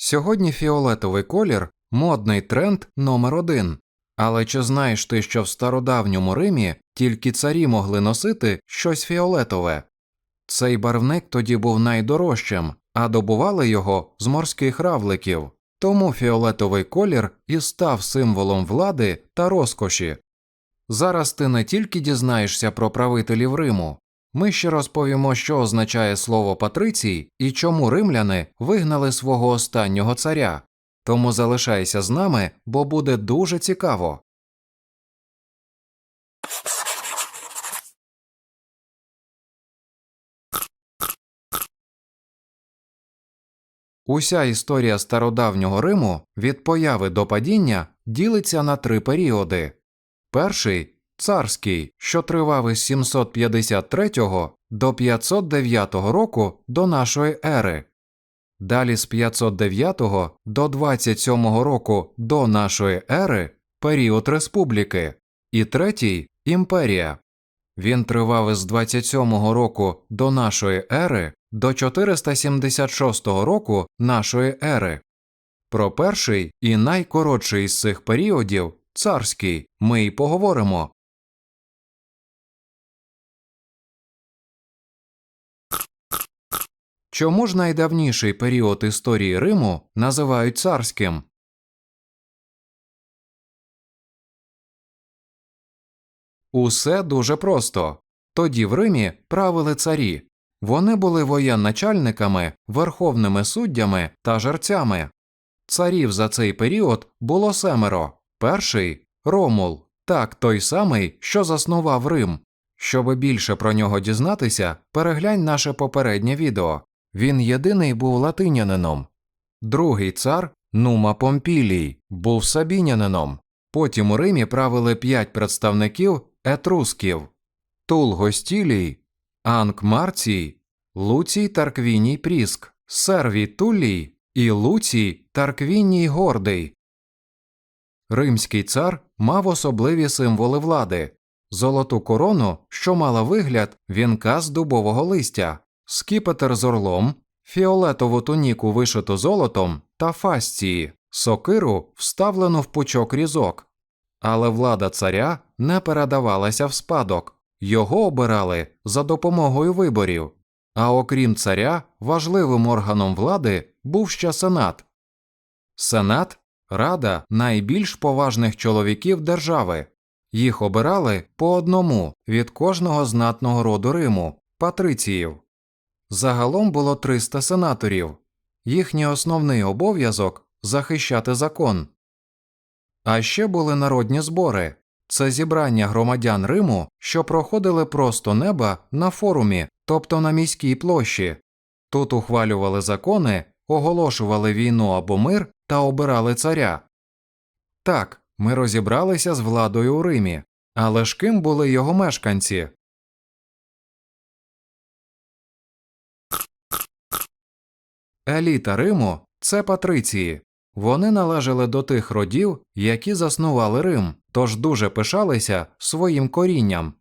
Сьогодні фіолетовий колір модний тренд номер один. Але чи знаєш ти, що в стародавньому Римі тільки царі могли носити щось фіолетове? Цей барвник тоді був найдорожчим, а добували його з морських равликів. Тому фіолетовий колір і став символом влади та розкоші. Зараз ти не тільки дізнаєшся про правителів Риму, ми ще розповімо, що означає слово патрицій і чому римляни вигнали свого останнього царя. Тому залишайся з нами, бо буде дуже цікаво. Уся історія стародавнього Риму від появи до падіння ділиться на три періоди. Перший царський, що тривав із 753 до 509 року до нашої ери. Далі з 509 до 27 року до нашої ери період республіки, і третій імперія. Він тривав із 27 року до нашої ери до 476 року нашої ери. Про перший і найкоротший із цих періодів царський ми й поговоримо. Чому ж найдавніший період історії Риму називають царським? Усе дуже просто. Тоді в Римі правили царі. Вони були воєнначальниками, верховними суддями та жерцями. Царів за цей період було семеро. Перший Ромул, так той самий, що заснував Рим. Щоби більше про нього дізнатися, переглянь наше попереднє відео. Він єдиний був латинянином. Другий цар Нума Помпілій був сабінянином. Потім у Римі правили п'ять представників етрусків Тул Гостілій, Анк Марцій, Луцій Тарквіній Пріск, Сервій Туллій і Луцій Тарквіній Гордий. Римський цар мав особливі символи влади золоту корону, що мала вигляд вінка з дубового листя, скіпетр з орлом, фіолетову туніку вишиту золотом та фасції, сокиру, вставлену в пучок різок. Але влада царя не передавалася в спадок, його обирали за допомогою виборів. А окрім царя, важливим органом влади був ще сенат. Сенат рада найбільш поважних чоловіків держави. Їх обирали по одному від кожного знатного роду Риму патриціїв. Загалом було 300 сенаторів. Їхній основний обов'язок захищати закон. А ще були народні збори це зібрання громадян Риму, що проходили просто неба на форумі, тобто на міській площі. Тут ухвалювали закони, оголошували війну або мир та обирали царя. Так, ми розібралися з владою у Римі, але ж ким були його мешканці? Еліта Риму це патриції. Вони належали до тих родів, які заснували Рим, тож дуже пишалися своїм корінням.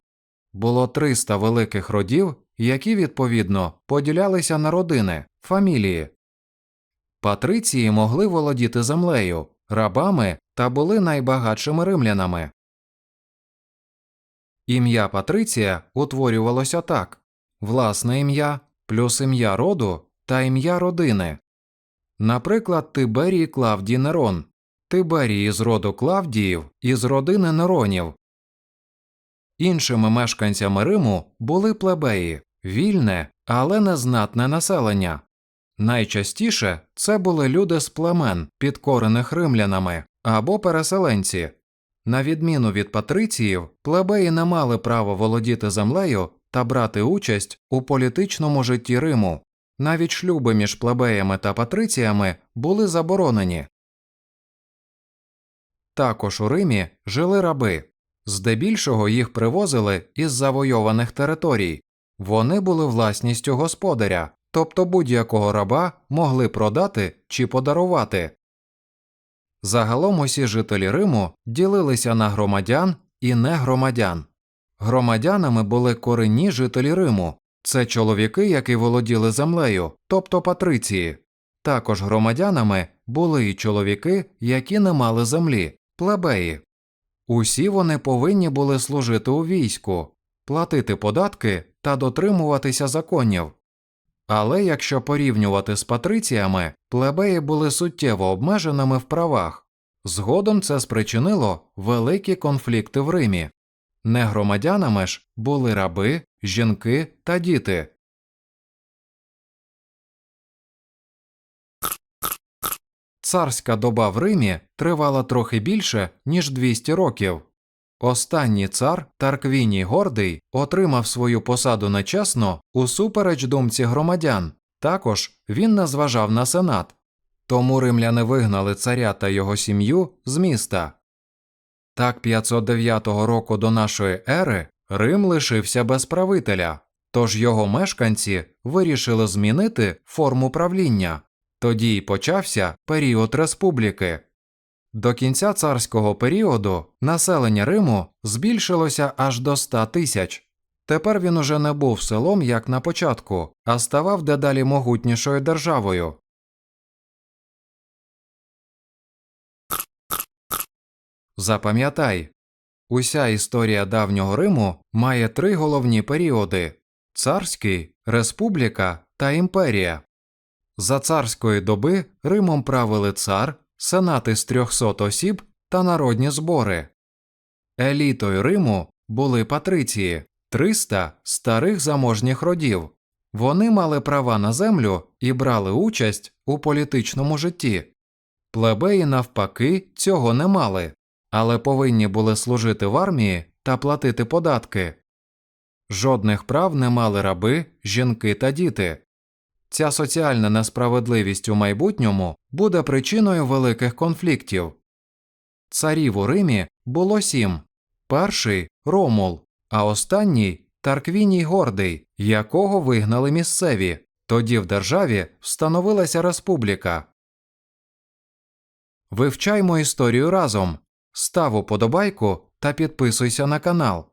Було 300 великих родів, які відповідно поділялися на родини, фамілії. Патриції могли володіти землею, рабами та були найбагатшими римлянами. Ім'я Патриція утворювалося так власне ім'я плюс ім'я роду та ім'я родини. Наприклад, Тиберій Клавдій Нерон, Тиберій з роду Клавдіїв із родини Неронів. Іншими мешканцями Риму були плебеї, вільне, але незнатне населення. Найчастіше це були люди з племен, підкорених римлянами або переселенці. На відміну від патриціїв, плебеї не мали права володіти землею та брати участь у політичному житті Риму. Навіть шлюби між плебеями та патриціями були заборонені. Також у Римі жили раби. Здебільшого їх привозили із завойованих територій. Вони були власністю господаря, тобто будь-якого раба могли продати чи подарувати. Загалом усі жителі Риму ділилися на громадян і негромадян. Громадянами були корінні жителі Риму, це чоловіки, які володіли землею, тобто патриції. Також громадянами були й чоловіки, які не мали землі, плебеї. Усі вони повинні були служити у війську, платити податки та дотримуватися законів. Але якщо порівнювати з патриціями, плебеї були суттєво обмеженими в правах. Згодом це спричинило великі конфлікти в Римі. Негромадянами ж були раби, жінки та діти. Царська доба в Римі тривала трохи більше, ніж 200 років. Останній цар Тарквіній Гордий отримав свою посаду нечесно усупереч думці громадян. Також він не зважав на сенат. Тому римляни вигнали царя та його сім'ю з міста. Так 509 року до нашої ери Рим лишився без правителя, тож його мешканці вирішили змінити форму правління. Тоді й почався період республіки. До кінця царського періоду населення Риму збільшилося аж до 100 тисяч. Тепер він уже не був селом як на початку, а ставав дедалі могутнішою державою. Запам'ятай, уся історія давнього Риму має три головні періоди царський, республіка та імперія. За царської доби Римом правили цар, сенати з 300 осіб та народні збори. Елітою Риму були патриції 300 старих заможніх родів. Вони мали права на землю і брали участь у політичному житті. Плебеї, навпаки, цього не мали, але повинні були служити в армії та платити податки. Жодних прав не мали раби, жінки та діти. Ця соціальна несправедливість у майбутньому буде причиною великих конфліктів. Царів у Римі було сім перший Ромул, а останній Тарквіній Гордий, якого вигнали місцеві. Тоді в державі встановилася республіка. Вивчаймо історію разом. Став уподобайку та підписуйся на канал.